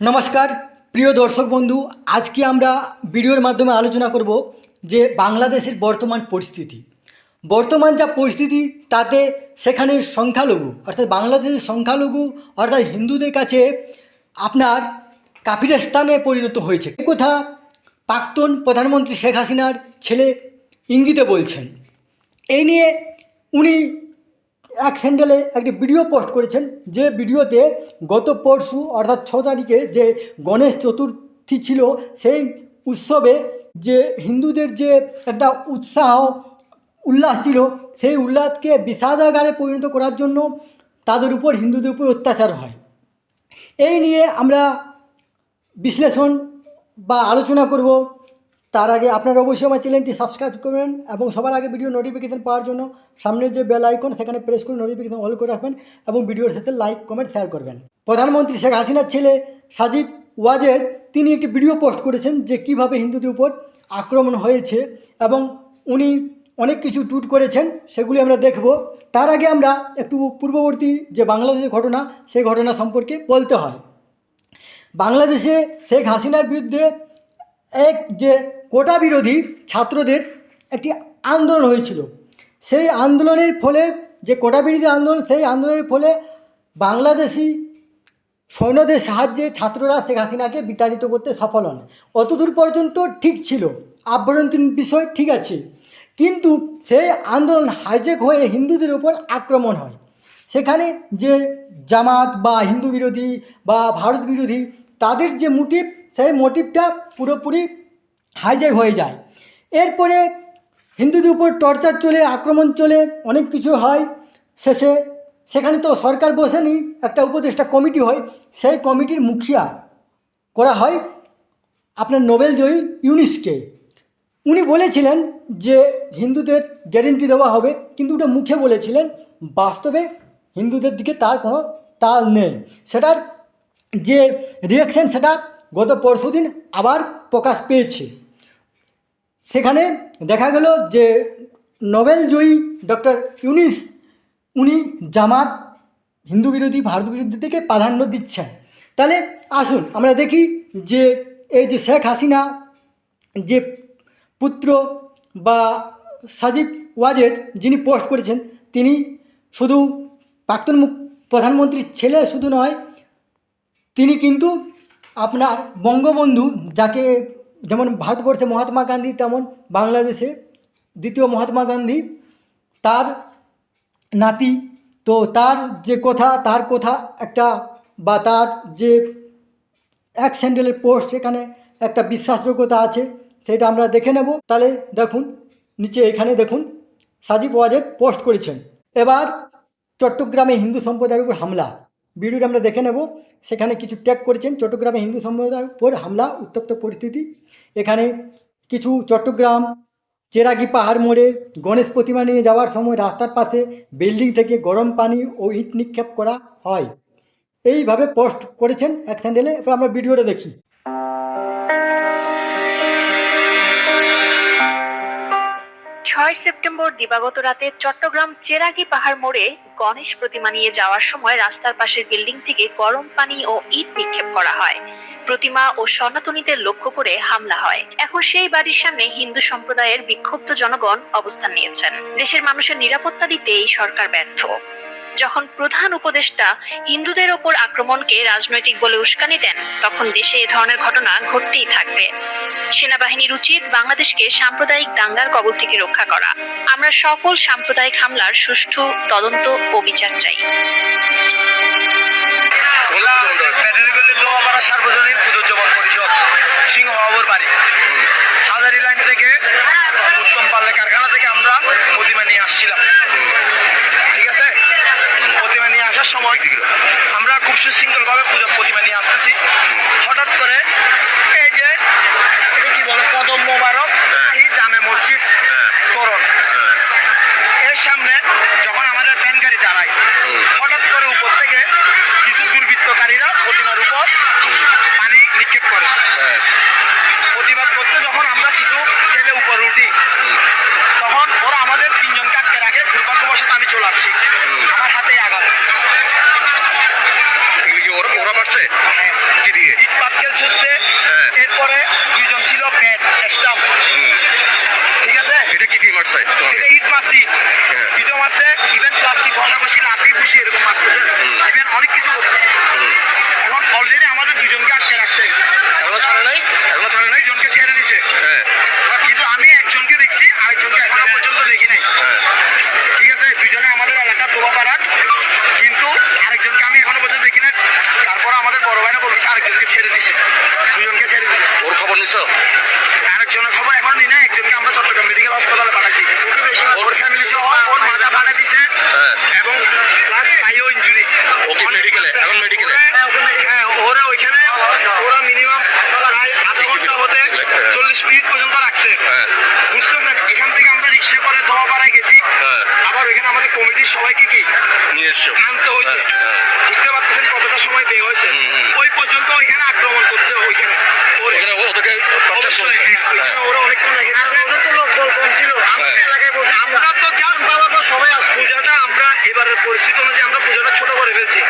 নমস্কার, প্রিয় দর্শক বন্ধু, আজকে আমরা ভিডিওর মাধ্যমে আলোচনা করব যে বাংলাদেশের বর্তমান পরিস্থিতি। বর্তমান যা পরিস্থিতি, তাতে সেখানে সংখ্যালঘু, অর্থাৎ বাংলাদেশের সংখ্যালঘু, অর্থাৎ হিন্দুদের কাছে আপনার কাফির স্থানে পরিণত হয়েছে। কথা প্রাক্তন প্রধানমন্ত্রী শেখ হাসিনার ছেলে ইঙ্গিতে বলছেন। এই নিয়ে উনি এক হ্যান্ডেলে একটি ভিডিও পোস্ট করেছেন। যে ভিডিওতে গত পরশু, অর্থাৎ ছ তারিখে যে গণেশ চতুর্থী ছিল, সেই উৎসবে যে হিন্দুদের যে একটা উৎসাহ, উল্লাস ছিল, সেই উল্লাসকে বিষাদাগারে পরিণত করার জন্য তাদের উপর, হিন্দুদের উপর অত্যাচার হয়। এই নিয়ে আমরা বিশ্লেষণ বা আলোচনা করব। তার আগে আপনারা অবশ্যই আমার চ্যানেলটি সাবস্ক্রাইব করবেন এবং সবার আগে ভিডিও নোটিফিকেশন পাওয়ার জন্য সামনে যে বেল আইকন সেখানে প্রেস করে নোটিফিকেশন অল করে রাখবেন এবং ভিডিওর সাথে লাইক কমেন্ট শেয়ার করবেন। প্রধানমন্ত্রী শেখ হাসিনার ছেলে সাজিব ওয়াজের তিনি একটি ভিডিও পোস্ট করেছেন যে কীভাবে হিন্দুদের উপর আক্রমণ হয়েছে এবং উনি অনেক কিছু টুট করেছেন, সেগুলি আমরা দেখব। তার আগে আমরা একটু পূর্ববর্তী যে বাংলাদেশের ঘটনা, সেই ঘটনা সম্পর্কে বলতে হয়। বাংলাদেশে শেখ হাসিনার বিরুদ্ধে এক যে কোটা বিরোধী ছাত্রদের একটি আন্দোলন হয়েছিল। সেই আন্দোলনের ফলে যে কোটা বিরোধী আন্দোলন, সেই আন্দোলনের ফলে বাংলাদেশি সৈন্যদের সাহায্যে ছাত্ররা শেখ হাসিনাকে বিতাড়িত করতে সফল হন। অতদূর পর্যন্ত ঠিক ছিল, আভ্যন্তরীণ বিষয় ঠিক আছে। কিন্তু সেই আন্দোলন হাইজেক হয়ে হিন্দুদের উপর আক্রমণ হয়। সেখানে যে জামাত বা হিন্দু বিরোধী বা ভারত বিরোধী, তাদের যে মোটিভ সেই মোটিভটা পুরোপুরি হাইজ্যাক হয়ে যায়। এরপরে হিন্দুদের উপর টর্চার চলে, আক্রমণ চলে, অনেক কিছু হয়। শেষে সেখানে তো সরকার বসেনি, একটা উপদেষ্টা কমিটি হয়, সেই কমিটির মুখিয়া করা হয় আপনার নোবেল জয়ী ইউনিসকে। উনি বলেছিলেন যে হিন্দুদের গ্যারেন্টি দেওয়া হবে, কিন্তু ওটা মুখে বলেছিলেন, বাস্তবে হিন্দুদের দিকে তার কোনো তাল নেই। সেটার যে রিয়াকশান সেটা গত পরশুদিন আবার প্রকাশ পেয়েছে। সেখানে দেখা গেল যে নোবেল জয়ী ডক্টর ইউনিস, উনি জামাত, হিন্দু বিরোধী, ভারত বিরোধী থেকে প্রাধান্য দিচ্ছেন। তাহলে আসুন আমরা দেখি যে এই যে শেখ হাসিনা, যে পুত্র বা সাজিব ওয়াজেদ যিনি পোস্ট করেছেন, তিনি শুধু প্রাক্তন প্রধানমন্ত্রীর ছেলে শুধু নয়, তিনি কিন্তু আপনার বঙ্গবন্ধু, যাকে যেমন ভারতবর্ষে মহাত্মা গান্ধী, তেমন বাংলাদেশে দ্বিতীয় মহাত্মা গান্ধী, তার নাতি। তো তার যে কথা, তার কথা একটা বা তার যে এক স্যান্ডেলের পোস্ট এখানে একটা বিশ্বাসযোগ্যতা আছে, সেটা আমরা দেখে নেব। তাহলে দেখুন, নিচে এখানে দেখুন, সাজিব ওয়াজেদ পোস্ট করেছেন। এবার চট্টগ্রামে হিন্দু সম্প্রদায়ের উপর হামলা। ভিডিওটা আমরা দেখে নেব। সেখানে কিছু ট্যাগ করেছেন। চট্টগ্রামে হিন্দু সম্প্রদায়ের উপর হামলা, উত্তপ্ত পরিস্থিতি। এখানে কিছু চট্টগ্রাম চেরাগি পাহাড় মোড়ে গণেশ প্রতিমা নিয়ে যাওয়ার সময় রাস্তার পাশে বিল্ডিং থেকে গরম পানি ও ইট নিক্ষেপ করা হয়। এইভাবে পোস্ট করেছেন এক স্যান্ডেলে এবার আমরা ভিডিওটা দেখি। ছয় সেপ্টেম্বর দিবাগত রাতে চট্টগ্রাম চেরাগি পাহাড় মোড়ে গণেশ প্রতিমা নিয়ে যাওয়ার সময় রাস্তার পাশের বিল্ডিং থেকে গরম পানি ও ইট নিক্ষেপ করা হয়। প্রতিমা ও সনাতনীদের লক্ষ্য করে হামলা হয়। এখন সেই বাড়ির সামনে হিন্দু সম্প্রদায়ের বিক্ষুব্ধ জনগণ অবস্থান নিয়েছেন। দেশের মানুষের নিরাপত্তা দিতে এই সরকার ব্যর্থ। যখন প্রধান উপদেষ্টা হিন্দুদের ওপর আক্রমণকে রাজনৈতিক বলে উস্কানি দেন, তখন দেশে এ ধরনের ঘটনা ঘটতেই থাকবে। সেনাবাহিনীর উচিত বাংলাদেশকে সাম্প্রদায়িক দাঙ্গার কবল থেকে রক্ষা করা। আমরা সকল সাম্প্রদায়িক হামলার সুষ্ঠু তদন্ত ও বিচার চাই। সার্বজনীন লাইন থেকে উত্তম পাল্লে কারখানা থেকে আমরা প্রতিমা নিয়ে আসছিলাম। নিয়ে সময় আমরা খুব সুশৃঙ্খলভাবে পূজা প্রতিমা নিয়ে আসতেছি। হঠাৎ করে এই যে এটা কি বলে কদম মোবারক এই জামে মসজিদ তোরণ। এর সামনে যখন আমাদের ভ্যান গাড়ি দাঁড়ায় হঠাৎ করে উপর থেকে কিছু দুর্বৃত্তকারীরা প্রতিমার উপর পানি নিক্ষেপ করে প্রতিবাদ করতে যখন আমরা কিছু ছেলে উপর উঠি তখন ওরা আমাদের তিনজনকে আটকে রাখে দুর্ভাগ্যবশত আমি চলে আসছি আমার হাতে আঘাত এগুলি কি ওরা ওরা মারছে হ্যাঁ কি দিয়ে ইট সাইকেল ছুটছে হ্যাঁ। এরপরে দুইজন ছিল ব্যাট স্টাম্প। ঠিক আছে? এটা কি কি মারছে এটা ইট মাসি। হ্যাঁ। ইটও মারছে ইভেন প্লাস্টিক ভর্না বসি লাঠি বুসি এরকম মারতেছে। ইভেন অনেক কিছু করতেছে। এখন অলরেডি আমাদের দুজনকে আটকে রাখছে। এখনও ছাড়ে নাই? এখনও ছাড়ে নাই? দুজনকে ছেড়ে দিছে। হ্যাঁ। কিন্তু আমি একজনকে দেখছি আরেকজনকে এখনও পর্যন্ত দেখি নাই। হ্যাঁ। ঠিক আছে? দুজনে আমাদের এলাকার দোয়া পাড়ার কিন্তু আরেকজনকে আমি এখনও পর্যন্ত দেখি না তারপর আমাদের বলছে আরেকজনকে ছেড়ে দিছে। দুজনকে ছেড়ে দিছে। ওর খবর নিছো? আরেকজনের খবর এখন নি একজনকে আমরা চট্টগ্রাম মেডিকেল হাসপাতালে পাঠাইছি। ওর ফ্যামিলি সহ ওর মাথা ফাটা দিছে হ্যাঁ। এবং প্লাস পাইও ইঞ্জুরি ওকে মেডিকেলে এখন মেডিকেলে হ্যাঁ ওরা ওইখানে ওরা মিনিমাম প্রায় আধা ঘণ্টা হতে চল্লিশ মিনিট পর্যন্ত রাখছে। হ্যাঁ। বুঝতেছেন? এখান থেকে আমরা রিক্সা করে দোয়াপাড়ায় গেছি হ্যাঁ এখানে আমাদের কমিটির সবাইকে কি? নিয়ে এসছো আনতে হয়েছে। হ্যাঁ, হ্যাঁ। বুঝতে পারতেছেন কতটা সময় ব্যয় হয়েছে। ওই পর্যন্ত ওইখানে আক্রমণ করছে ওইখানে। হ্যাঁ। আমরা। এলাকায় বসে- আমরা তো জাস্ট বাবা সবাই পূজাটা আমরা এবারের পরিস্থিতি অনুযায়ী আমরা পূজাটা ছোট করে ফেলছি।